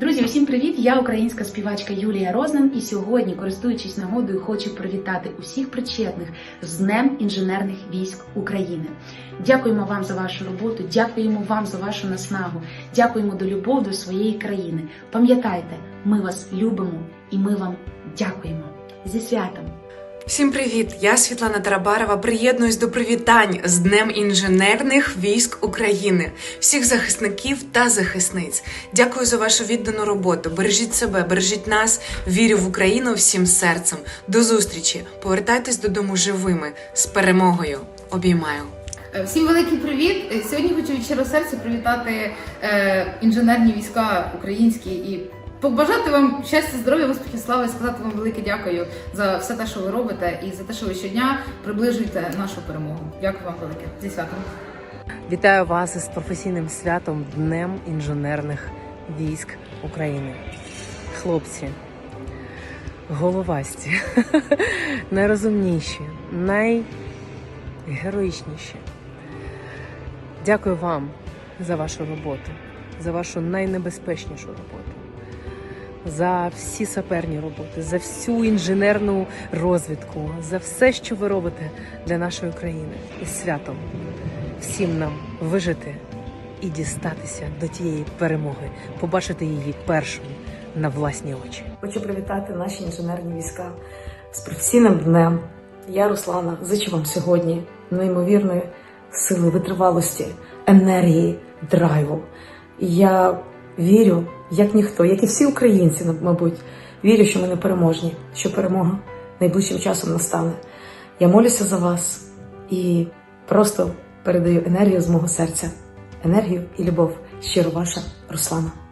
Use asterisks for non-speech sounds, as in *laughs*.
Друзі, усім привіт! Я українська співачка Юлія Рознан, і сьогодні, користуючись нагодою, хочу привітати усіх причетних з Днем інженерних військ України. Дякуємо вам за вашу роботу, дякуємо вам за вашу наснагу, дякуємо до любов до своєї країни. Пам'ятайте, ми вас любимо і ми вам дякуємо зі святом. Всім привіт! Я Світлана Тарабарова. Приєднуюсь до привітань з Днем інженерних військ України, всіх захисників та захисниць. Дякую за вашу віддану роботу. Бережіть себе, бережіть нас. Вірю в Україну всім серцем. До зустрічі! Повертайтесь додому живими з перемогою. Обіймаю. Е, Всім великий привіт! Сьогодні хочу від щирого серця привітати е, інженерні війська українські і побажати вам щастя, здоров'я, успіхів, слави, сказати вам велике дякую за все те, що ви робите, і за те, що ви щодня приближуєте нашу перемогу. Дякую вам велике зі святом. Вітаю вас із професійним святом Днем інженерних військ України. Хлопці, головасті, *laughs* найрозумніші, найгероїчніші. Дякую вам за вашу роботу, за вашу найнебезпечнішу роботу, за всі саперні роботи, за всю інженерну розвідку, за все, що ви робите для нашої країни із святом всім нам вижити і дістатися до тієї перемоги, побачити її першою на власні очі. Хочу привітати наші інженерні війська з професійним днем. Я, Руслана, зичу вам сьогодні неймовірної сили, витривалості, енергії, драйву. Я вірю, як ніхто, як і всі українці, мабуть, вірю, що ми не переможні, що перемога найближчим часом настане. Я молюся за вас і просто передаю енергію з мого серця, енергію і любов. Щиро ваша Руслана.